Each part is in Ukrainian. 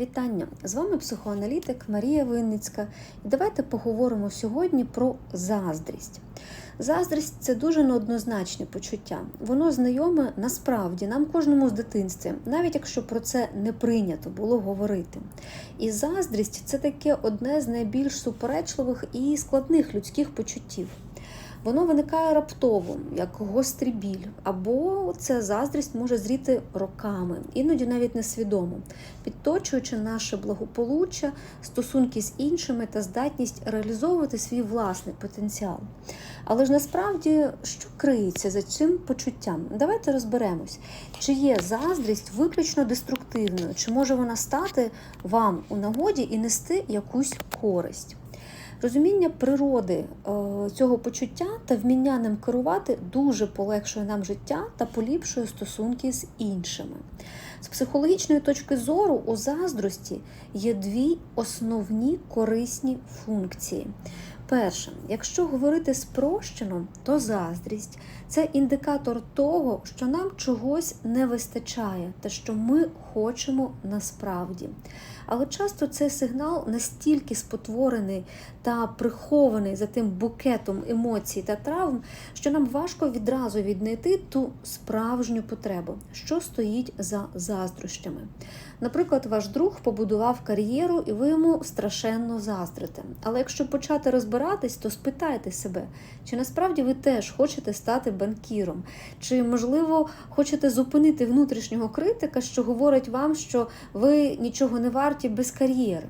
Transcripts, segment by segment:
Вітання! З вами психоаналітик Марія Винницька. І давайте поговоримо сьогодні про заздрість. Заздрість це дуже неоднозначне почуття. Воно знайоме насправді нам кожному з дитинства, навіть якщо про це не прийнято було говорити. І заздрість це таке одне з найбільш суперечливих і складних людських почуттів. Воно виникає раптово, як гострий біль, або ця заздрість може зріти роками, іноді навіть несвідомо, підточуючи наше благополуччя, стосунки з іншими та здатність реалізовувати свій власний потенціал. Але ж насправді, що криється за цим почуттям? Давайте розберемось, чи є заздрість виключно деструктивною, чи може вона стати вам у нагоді і нести якусь користь. Розуміння природи е, цього почуття та вміння ним керувати дуже полегшує нам життя та поліпшує стосунки з іншими. З психологічної точки зору у заздрості є дві основні корисні функції. Перше, якщо говорити спрощено, то заздрість це індикатор того, що нам чогось не вистачає та що ми хочемо насправді. Але часто цей сигнал настільки спотворений та прихований за тим букетом емоцій та травм, що нам важко відразу віднайти ту справжню потребу, що стоїть за заздрощами. Наприклад, ваш друг побудував кар'єру, і ви йому страшенно заздрите. Але якщо почати розбиратись, то спитайте себе, чи насправді ви теж хочете стати банкіром, чи, можливо, хочете зупинити внутрішнього критика, що говорить вам, що ви нічого не варті без кар'єри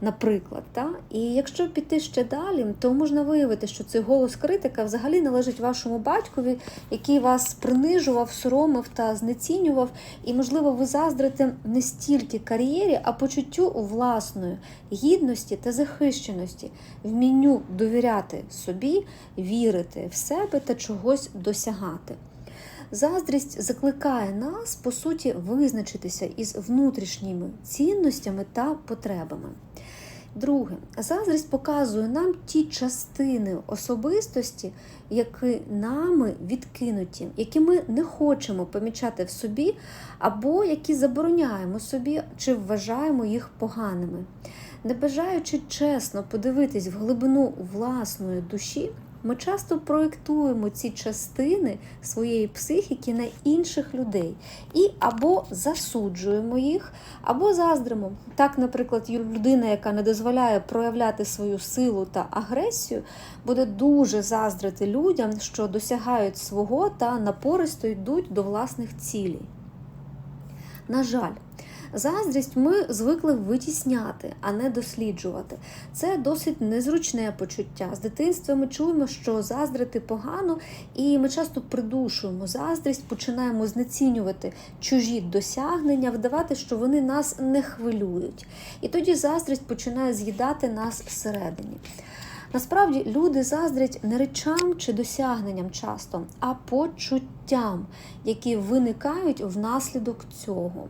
наприклад. Та? І якщо піти ще далі, то можна виявити, що цей голос критика взагалі належить вашому батькові, який вас принижував, соромив та знецінював. І, можливо, ви заздрите не стільки кар'єрі, а почуттю власної гідності та захищеності, вмінню довіряти собі, вірити в себе та чогось досягати. Заздрість закликає нас, по суті, визначитися із внутрішніми цінностями та потребами. Друге, заздрість показує нам ті частини особистості, які нами відкинуті, які ми не хочемо помічати в собі, або які забороняємо собі чи вважаємо їх поганими. Не бажаючи чесно подивитись в глибину власної душі. Ми часто проєктуємо ці частини своєї психіки на інших людей і або засуджуємо їх, або заздримо. Так, наприклад, людина, яка не дозволяє проявляти свою силу та агресію, буде дуже заздрити людям, що досягають свого та напористо йдуть до власних цілей. На жаль, Заздрість ми звикли витісняти, а не досліджувати. Це досить незручне почуття. З дитинства ми чуємо, що заздрити погано, і ми часто придушуємо заздрість, починаємо знецінювати чужі досягнення, вдавати, що вони нас не хвилюють. І тоді заздрість починає з'їдати нас всередині. Насправді люди заздрять не речам чи досягненням часто, а почуттям, які виникають внаслідок цього.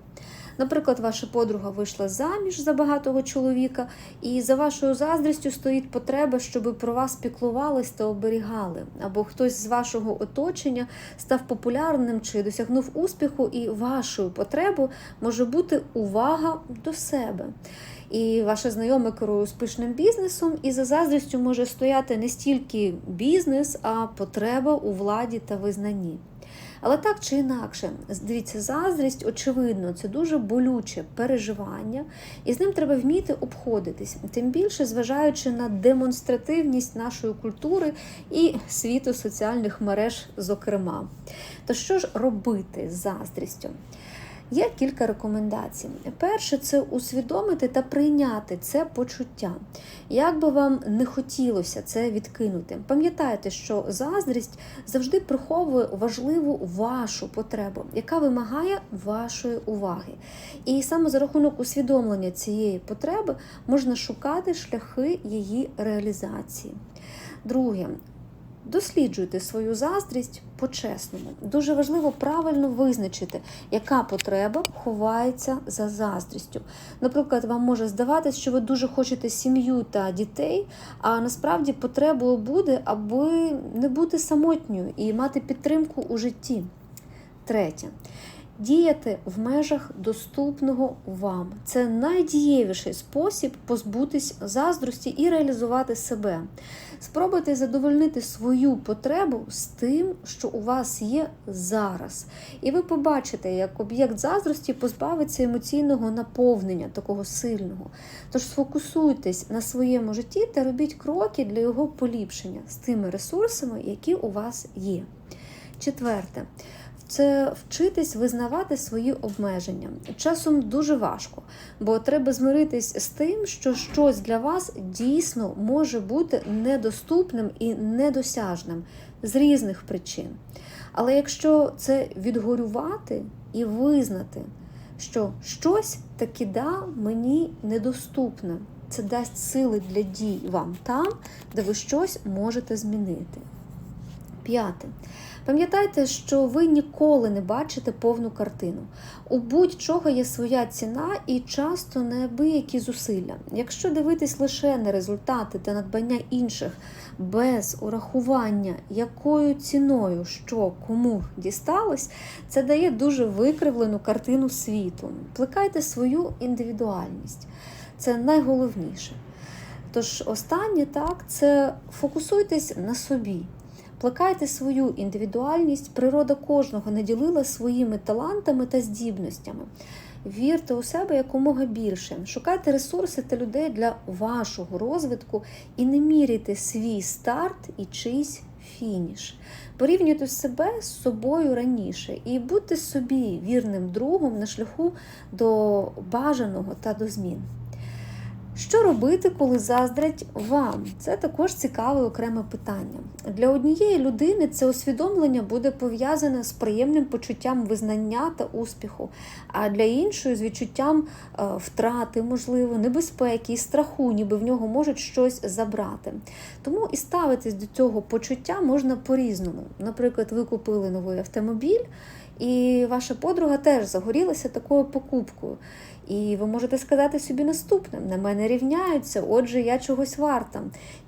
Наприклад, ваша подруга вийшла заміж за багатого чоловіка, і за вашою заздрістю стоїть потреба, щоб про вас піклувались та оберігали. Або хтось з вашого оточення став популярним чи досягнув успіху, і вашою потребою може бути увага до себе. І ваша знайома керує успішним бізнесом, і за заздрістю може стояти не стільки бізнес, а потреба у владі та визнанні. Але так чи інакше, дивіться, заздрість, очевидно, це дуже болюче переживання, і з ним треба вміти обходитись, тим більше зважаючи на демонстративність нашої культури і світу соціальних мереж, зокрема. То що ж робити з заздрістю? Є кілька рекомендацій. Перше, це усвідомити та прийняти це почуття. Як би вам не хотілося це відкинути, пам'ятайте, що заздрість завжди приховує важливу вашу потребу, яка вимагає вашої уваги. І саме за рахунок усвідомлення цієї потреби можна шукати шляхи її реалізації. Друге, Досліджуйте свою заздрість по-чесному. Дуже важливо правильно визначити, яка потреба ховається за заздрістю. Наприклад, вам може здаватися, що ви дуже хочете сім'ю та дітей, а насправді потребою буде, аби не бути самотньою і мати підтримку у житті. Третє. Діяти в межах доступного вам. Це найдієвіший спосіб позбутись заздрості і реалізувати себе. Спробуйте задовольнити свою потребу з тим, що у вас є зараз. І ви побачите, як об'єкт заздрості позбавиться емоційного наповнення, такого сильного. Тож сфокусуйтесь на своєму житті та робіть кроки для його поліпшення з тими ресурсами, які у вас є. Четверте. Це вчитись визнавати свої обмеження. Часом дуже важко, бо треба змиритись з тим, що щось для вас дійсно може бути недоступним і недосяжним з різних причин. Але якщо це відгорювати і визнати, що щось таки да мені недоступне, це дасть сили для дій вам там, де ви щось можете змінити. П'яте. Пам'ятайте, що ви ніколи не бачите повну картину. У будь-чого є своя ціна і часто неабиякі зусилля. Якщо дивитись лише на результати та надбання інших без урахування, якою ціною що кому дісталось, це дає дуже викривлену картину світу. Плекайте свою індивідуальність. Це найголовніше. Тож, останнє так, це фокусуйтесь на собі. Плекайте свою індивідуальність, природа кожного наділила своїми талантами та здібностями. Вірте у себе якомога більше, шукайте ресурси та людей для вашого розвитку і не міряйте свій старт і чийсь фініш. Порівнюйте себе з собою раніше і будьте собі вірним другом на шляху до бажаного та до змін. Що робити, коли заздрять вам? Це також цікаве окреме питання. Для однієї людини це усвідомлення буде пов'язане з приємним почуттям визнання та успіху, а для іншої з відчуттям е, втрати, можливо, небезпеки і страху, ніби в нього можуть щось забрати. Тому і ставитись до цього почуття можна по-різному. Наприклад, ви купили новий автомобіль, і ваша подруга теж загорілася такою покупкою. І ви можете сказати собі наступне: на мене рівняються, отже, я чогось варта.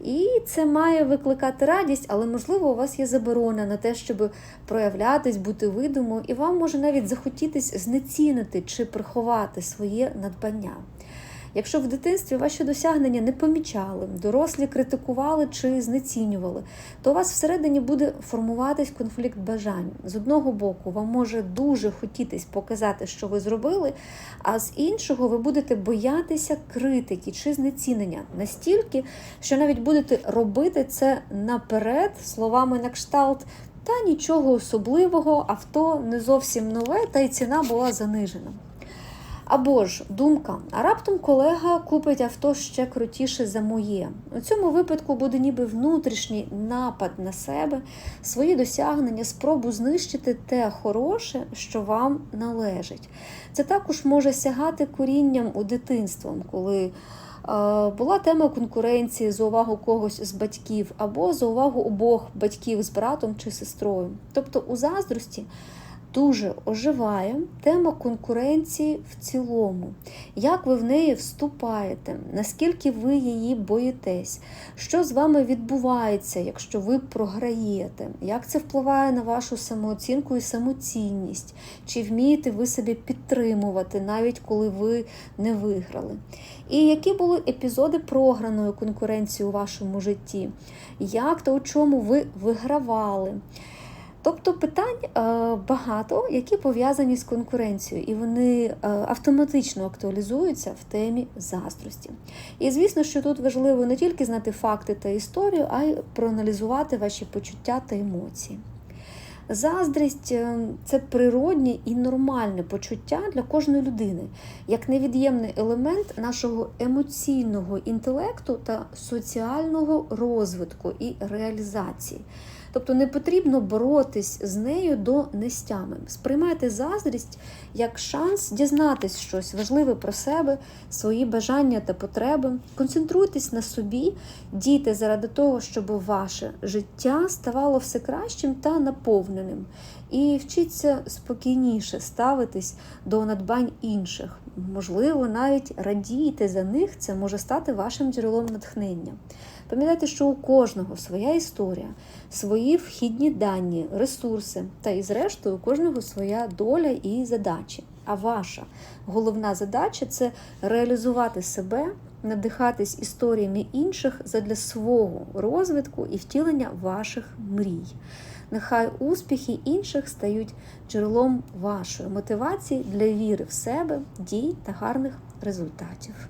І це має викликати радість, але, можливо, у вас є заборона на те, щоб проявлятись, бути видимо, і вам може навіть захотітись знецінити чи приховати своє надбання. Якщо в дитинстві ваші досягнення не помічали, дорослі критикували чи знецінювали, то у вас всередині буде формуватись конфлікт бажань. З одного боку, вам може дуже хотітись показати, що ви зробили, а з іншого ви будете боятися критики чи знецінення настільки, що навіть будете робити це наперед словами на кшталт. Та нічого особливого, авто не зовсім нове, та й ціна була занижена. Або ж думка, а раптом колега купить авто ще крутіше за моє. У цьому випадку буде ніби внутрішній напад на себе, свої досягнення, спробу знищити те хороше, що вам належить. Це також може сягати корінням у дитинством, коли. Була тема конкуренції за увагу когось з батьків або за увагу обох батьків з братом чи сестрою. Тобто у заздрості дуже оживає тема конкуренції в цілому. Як ви в неї вступаєте, наскільки ви її боїтесь, що з вами відбувається, якщо ви програєте, як це впливає на вашу самооцінку і самоцінність, чи вмієте ви себе підтримувати, навіть коли ви не виграли? І які були епізоди програної конкуренції у вашому житті? Як та у чому ви вигравали? Тобто питань е, багато, які пов'язані з конкуренцією, і вони е, автоматично актуалізуються в темі заздрості. І звісно, що тут важливо не тільки знати факти та історію, а й проаналізувати ваші почуття та емоції. Заздрість е, це природнє і нормальне почуття для кожної людини, як невід'ємний елемент нашого емоційного інтелекту та соціального розвитку і реалізації. Тобто не потрібно боротись з нею до нестями. Сприймайте заздрість як шанс дізнатись щось важливе про себе, свої бажання та потреби. Концентруйтесь на собі, дійте заради того, щоб ваше життя ставало все кращим та наповненим. І вчіться спокійніше ставитись до надбань інших. Можливо, навіть радійте за них, це може стати вашим джерелом натхнення. Пам'ятайте, що у кожного своя історія, свої вхідні дані, ресурси, та і, зрештою, у кожного своя доля і задачі. А ваша головна задача це реалізувати себе, надихатись історіями інших задля свого розвитку і втілення ваших мрій. Нехай успіхи інших стають джерелом вашої мотивації для віри в себе, дій та гарних результатів.